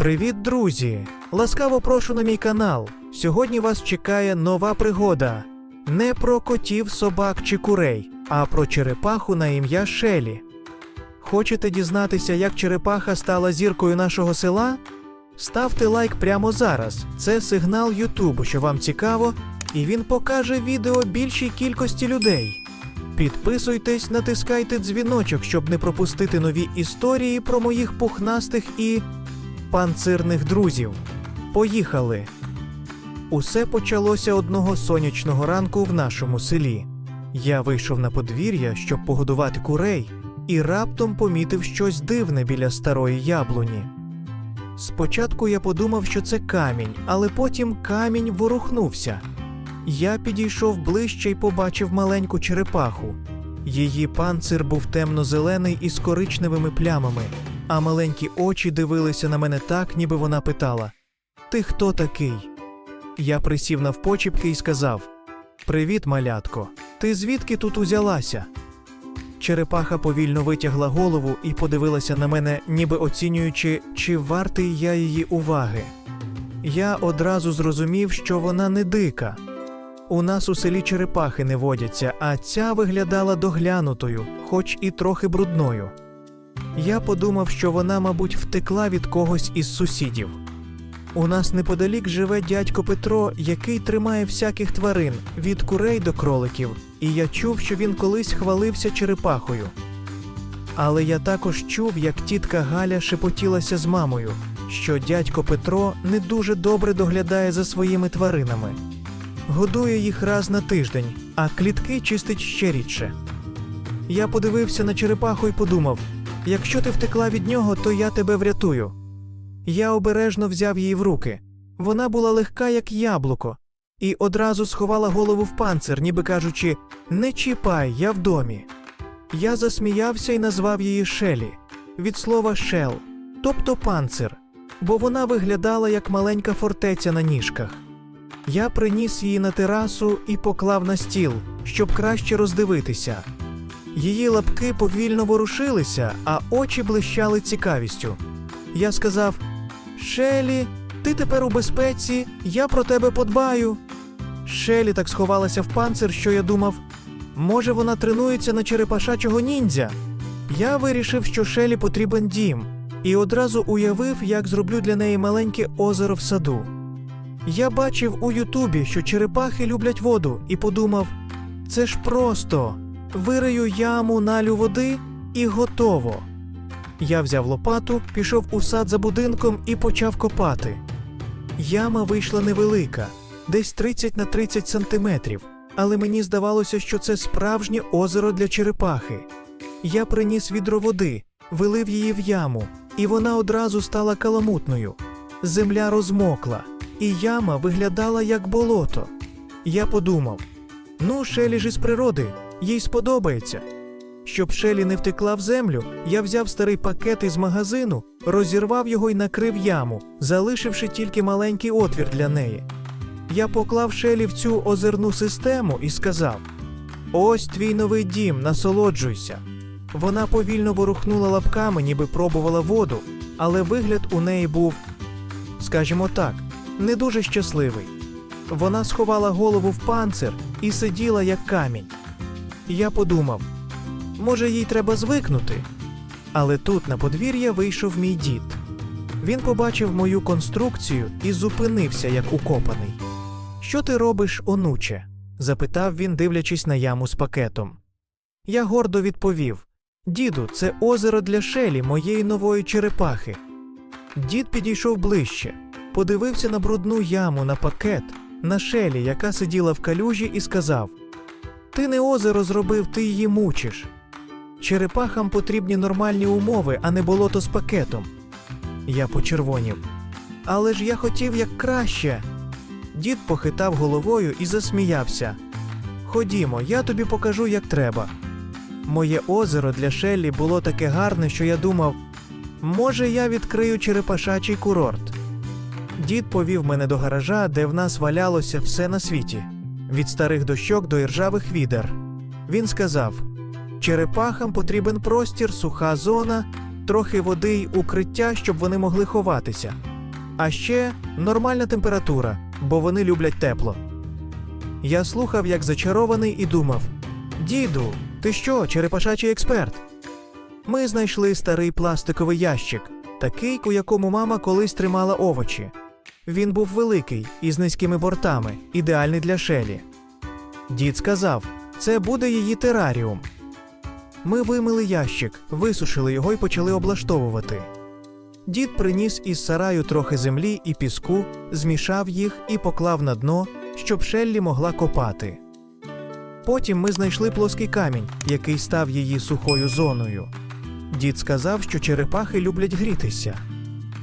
Привіт, друзі! Ласкаво прошу на мій канал. Сьогодні вас чекає нова пригода. Не про котів, собак чи курей, а про черепаху на ім'я Шелі. Хочете дізнатися, як черепаха стала зіркою нашого села? Ставте лайк прямо зараз. Це сигнал Ютубу, що вам цікаво, і він покаже відео більшій кількості людей. Підписуйтесь, натискайте дзвіночок, щоб не пропустити нові історії про моїх пухнастих і панцирних друзів. Поїхали! Усе почалося одного сонячного ранку в нашому селі. Я вийшов на подвір'я, щоб погодувати курей, і раптом помітив щось дивне біля старої яблуні. Спочатку я подумав, що це камінь, але потім камінь ворухнувся. Я підійшов ближче і побачив маленьку черепаху. Її панцир був темно-зелений із коричневими плямами, а маленькі очі дивилися на мене так, ніби вона питала: Ти хто такий? Я присів навпочіпки і сказав: Привіт, малятко. Ти звідки тут узялася? Черепаха повільно витягла голову і подивилася на мене, ніби оцінюючи, чи вартий я її уваги. Я одразу зрозумів, що вона не дика. У нас у селі черепахи не водяться, а ця виглядала доглянутою, хоч і трохи брудною. Я подумав, що вона, мабуть, втекла від когось із сусідів. У нас неподалік живе дядько Петро, який тримає всяких тварин від курей до кроликів, і я чув, що він колись хвалився черепахою. Але я також чув, як тітка Галя шепотілася з мамою, що дядько Петро не дуже добре доглядає за своїми тваринами. Годує їх раз на тиждень, а клітки чистить ще рідше. Я подивився на черепаху і подумав: якщо ти втекла від нього, то я тебе врятую. Я обережно взяв її в руки. Вона була легка, як яблуко, і одразу сховала голову в панцир, ніби кажучи: Не чіпай, я в домі. Я засміявся і назвав її Шелі від слова шел, тобто панцир, бо вона виглядала як маленька фортеця на ніжках. Я приніс її на терасу і поклав на стіл, щоб краще роздивитися. Її лапки повільно ворушилися, а очі блищали цікавістю. Я сказав: Шелі, ти тепер у безпеці, я про тебе подбаю. Шелі так сховалася в панцир, що я думав, може, вона тренується на черепашачого ніндзя. Я вирішив, що Шелі потрібен дім, і одразу уявив, як зроблю для неї маленьке озеро в саду. Я бачив у Ютубі, що черепахи люблять воду, і подумав: це ж просто вирию яму, налю води і готово. Я взяв лопату, пішов у сад за будинком і почав копати. Яма вийшла невелика, десь 30 на 30 сантиметрів, але мені здавалося, що це справжнє озеро для черепахи. Я приніс відро води, вилив її в яму, і вона одразу стала каламутною. Земля розмокла, і яма виглядала як болото. Я подумав: ну, Шелі ж із природи, їй сподобається. Щоб Шелі не втекла в землю, я взяв старий пакет із магазину, розірвав його і накрив яму, залишивши тільки маленький отвір для неї. Я поклав Шелі в цю озерну систему і сказав: Ось твій новий дім, насолоджуйся. Вона повільно ворухнула лапками, ніби пробувала воду, але вигляд у неї був, скажімо так, не дуже щасливий. Вона сховала голову в панцир і сиділа як камінь. Я подумав, може, їй треба звикнути. Але тут на подвір'я вийшов мій дід. Він побачив мою конструкцію і зупинився, як укопаний. Що ти робиш, онуче? запитав він, дивлячись на яму з пакетом. Я гордо відповів: Діду, це озеро для шелі, моєї нової черепахи. Дід підійшов ближче, подивився на брудну яму, на пакет, на шелі, яка сиділа в калюжі, і сказав: Ти не озеро зробив, ти її мучиш. Черепахам потрібні нормальні умови, а не болото з пакетом. Я почервонів. Але ж я хотів як краще. Дід похитав головою і засміявся. Ходімо, я тобі покажу, як треба. Моє озеро для Шеллі було таке гарне, що я думав, може, я відкрию черепашачий курорт. Дід повів мене до гаража, де в нас валялося все на світі від старих дощок до іржавих відер. Він сказав: черепахам потрібен простір, суха зона, трохи води й укриття, щоб вони могли ховатися. А ще нормальна температура, бо вони люблять тепло. Я слухав, як зачарований, і думав: Діду, ти що, черепашачий експерт? Ми знайшли старий пластиковий ящик, такий, у якому мама колись тримала овочі. Він був великий і з низькими бортами, ідеальний для шелі. Дід сказав: це буде її тераріум. Ми вимили ящик, висушили його і почали облаштовувати. Дід приніс із сараю трохи землі і піску, змішав їх і поклав на дно, щоб Шеллі могла копати. Потім ми знайшли плоский камінь, який став її сухою зоною. Дід сказав, що черепахи люблять грітися.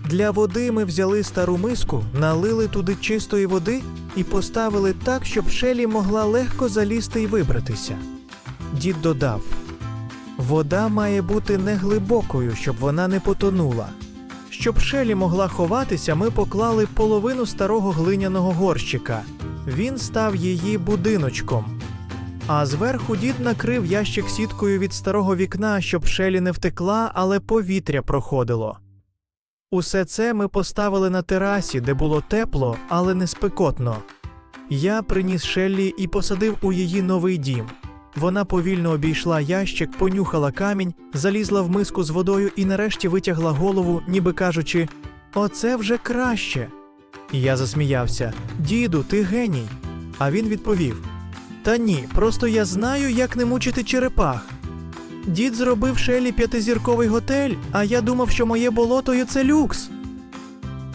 Для води ми взяли стару миску, налили туди чистої води і поставили так, щоб Шелі могла легко залізти і вибратися. Дід додав: вода має бути неглибокою, щоб вона не потонула. Щоб Шелі могла ховатися, ми поклали половину старого глиняного горщика. Він став її будиночком. А зверху дід накрив ящик сіткою від старого вікна, щоб Шелі не втекла, але повітря проходило. Усе це ми поставили на терасі, де було тепло, але не спекотно. Я приніс Шеллі і посадив у її новий дім. Вона повільно обійшла ящик, понюхала камінь, залізла в миску з водою і нарешті витягла голову, ніби кажучи: Оце вже краще. Я засміявся: Діду, ти геній. А він відповів: Та ні, просто я знаю, як не мучити черепах. Дід зробив Шелі п'ятизірковий готель, а я думав, що моє болото це люкс.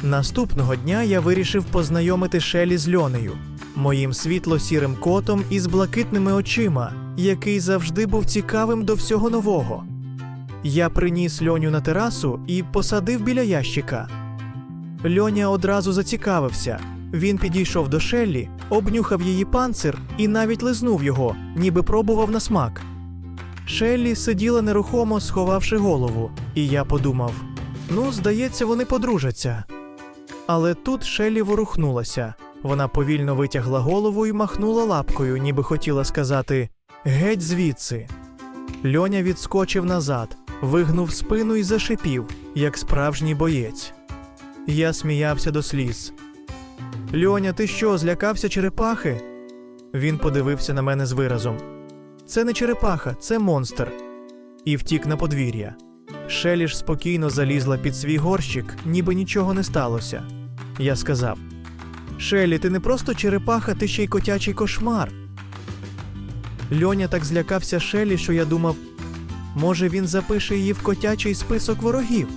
Наступного дня я вирішив познайомити Шелі з Льонею, моїм світло-сірим котом із блакитними очима, який завжди був цікавим до всього нового. Я приніс льоню на терасу і посадив біля ящика. Льоня одразу зацікавився. Він підійшов до Шеллі, обнюхав її панцир і навіть лизнув його, ніби пробував на смак. Шеллі сиділа нерухомо, сховавши голову, і я подумав: ну, здається, вони подружаться. Але тут Шеллі ворухнулася. Вона повільно витягла голову і махнула лапкою, ніби хотіла сказати Геть звідси. Льоня відскочив назад, вигнув спину і зашипів, як справжній боєць. Я сміявся до сліз. Льоня, ти що, злякався черепахи? Він подивився на мене з виразом. Це не черепаха, це монстр. І втік на подвір'я. Шелі ж спокійно залізла під свій горщик, ніби нічого не сталося. Я сказав: Шелі, ти не просто черепаха, ти ще й котячий кошмар. Льоня так злякався Шелі, що я думав, може він запише її в котячий список ворогів.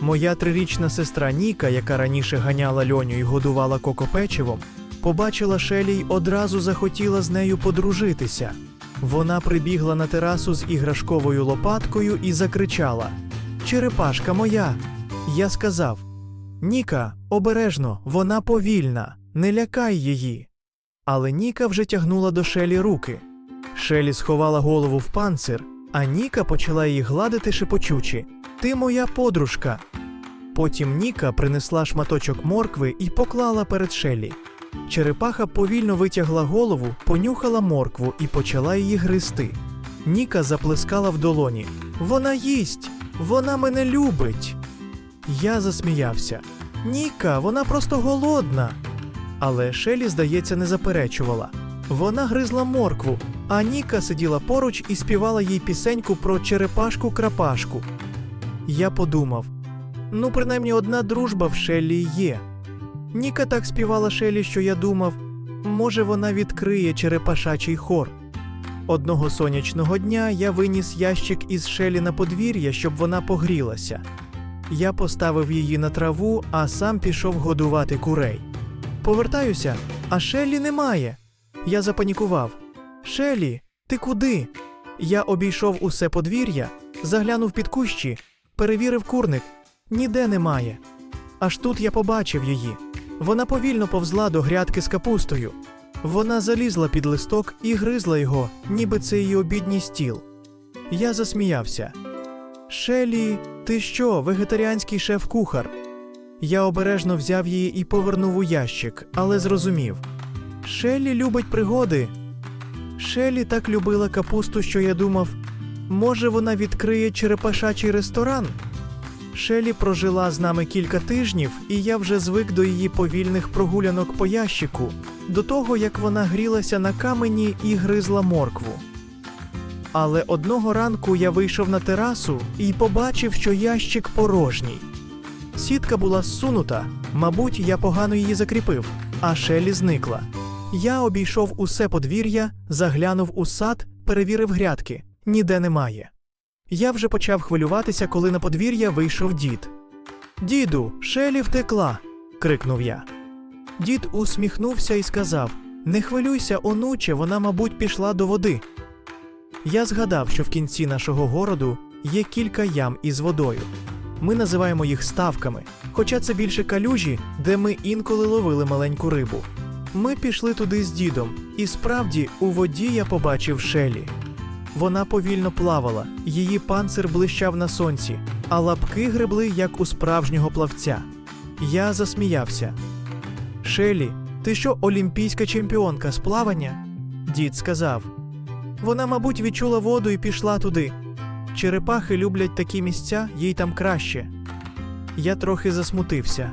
Моя трирічна сестра Ніка, яка раніше ганяла льоню і годувала коко печивом, побачила Шелі й одразу захотіла з нею подружитися. Вона прибігла на терасу з іграшковою лопаткою і закричала: Черепашка моя! Я сказав: Ніка, обережно, вона повільна, не лякай її. Але Ніка вже тягнула до Шелі руки. Шелі сховала голову в панцир, а Ніка почала її гладити шепочучи: Ти моя подружка. Потім Ніка принесла шматочок моркви і поклала перед Шелі. Черепаха повільно витягла голову, понюхала моркву і почала її гризти. Ніка заплескала в долоні. Вона їсть, вона мене любить. Я засміявся. Ніка, вона просто голодна. Але Шелі, здається, не заперечувала. Вона гризла моркву, а Ніка сиділа поруч і співала їй пісеньку про черепашку-крапашку. Я подумав: ну, принаймні одна дружба в Шеллі є. Ніка так співала Шелі, що я думав, може, вона відкриє черепашачий хор. Одного сонячного дня я виніс ящик із Шелі на подвір'я, щоб вона погрілася. Я поставив її на траву, а сам пішов годувати курей. Повертаюся, а Шелі немає. Я запанікував. Шелі, ти куди? Я обійшов усе подвір'я, заглянув під кущі, перевірив курник. Ніде немає. Аж тут я побачив її. Вона повільно повзла до грядки з капустою. Вона залізла під листок і гризла його, ніби це її обідній стіл. Я засміявся. Шелі, ти що, вегетаріанський шеф-кухар? Я обережно взяв її і повернув у ящик, але зрозумів. Шелі любить пригоди. Шелі так любила капусту, що я думав, може, вона відкриє черепашачий ресторан? Шелі прожила з нами кілька тижнів, і я вже звик до її повільних прогулянок по ящику, до того як вона грілася на камені і гризла моркву. Але одного ранку я вийшов на терасу і побачив, що ящик порожній. Сітка була зсунута, мабуть, я погано її закріпив, а Шелі зникла. Я обійшов усе подвір'я, заглянув у сад, перевірив грядки. Ніде немає. Я вже почав хвилюватися, коли на подвір'я вийшов дід. Діду, Шелі втекла. крикнув я. Дід усміхнувся і сказав: Не хвилюйся, онуче, вона, мабуть, пішла до води. Я згадав, що в кінці нашого городу є кілька ям із водою. Ми називаємо їх ставками, хоча це більше калюжі, де ми інколи ловили маленьку рибу. Ми пішли туди з дідом, і справді у воді я побачив Шелі. Вона повільно плавала, її панцир блищав на сонці, а лапки гребли, як у справжнього плавця. Я засміявся. Шелі, ти що олімпійська чемпіонка з плавання? Дід сказав. Вона, мабуть, відчула воду і пішла туди. Черепахи люблять такі місця, їй там краще. Я трохи засмутився.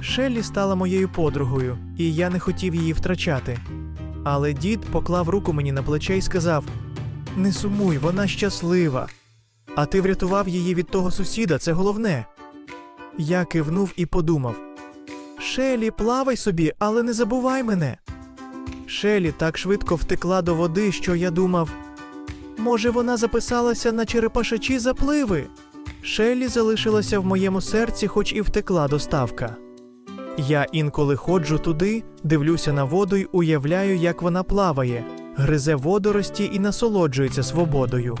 Шеллі стала моєю подругою, і я не хотів її втрачати. Але дід поклав руку мені на плече і сказав: Не сумуй, вона щаслива. А ти врятував її від того сусіда, це головне. Я кивнув і подумав: Шелі, плавай собі, але не забувай мене. Шелі так швидко втекла до води, що я думав, може, вона записалася на черепашачі запливи. Шелі залишилася в моєму серці, хоч і втекла до ставка. Я інколи ходжу туди, дивлюся на воду й уявляю, як вона плаває, гризе водорості і насолоджується свободою.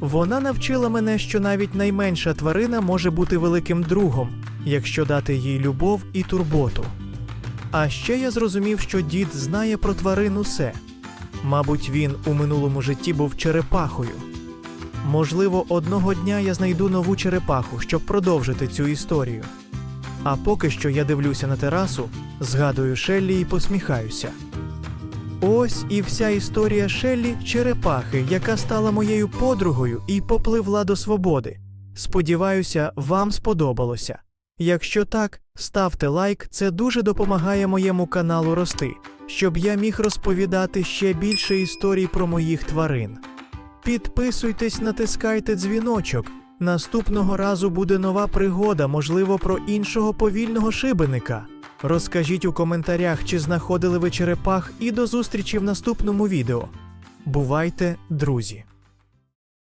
Вона навчила мене, що навіть найменша тварина може бути великим другом, якщо дати їй любов і турботу. А ще я зрозумів, що дід знає про тварин усе. Мабуть, він у минулому житті був черепахою. Можливо, одного дня я знайду нову черепаху, щоб продовжити цю історію. А поки що я дивлюся на терасу, згадую Шеллі і посміхаюся. Ось і вся історія Шеллі черепахи, яка стала моєю подругою і попливла до свободи. Сподіваюся, вам сподобалося. Якщо так, ставте лайк, це дуже допомагає моєму каналу рости, щоб я міг розповідати ще більше історій про моїх тварин. Підписуйтесь, натискайте дзвіночок. Наступного разу буде нова пригода, можливо, про іншого повільного шибеника. Розкажіть у коментарях, чи знаходили ви черепах, і до зустрічі в наступному відео. Бувайте, друзі!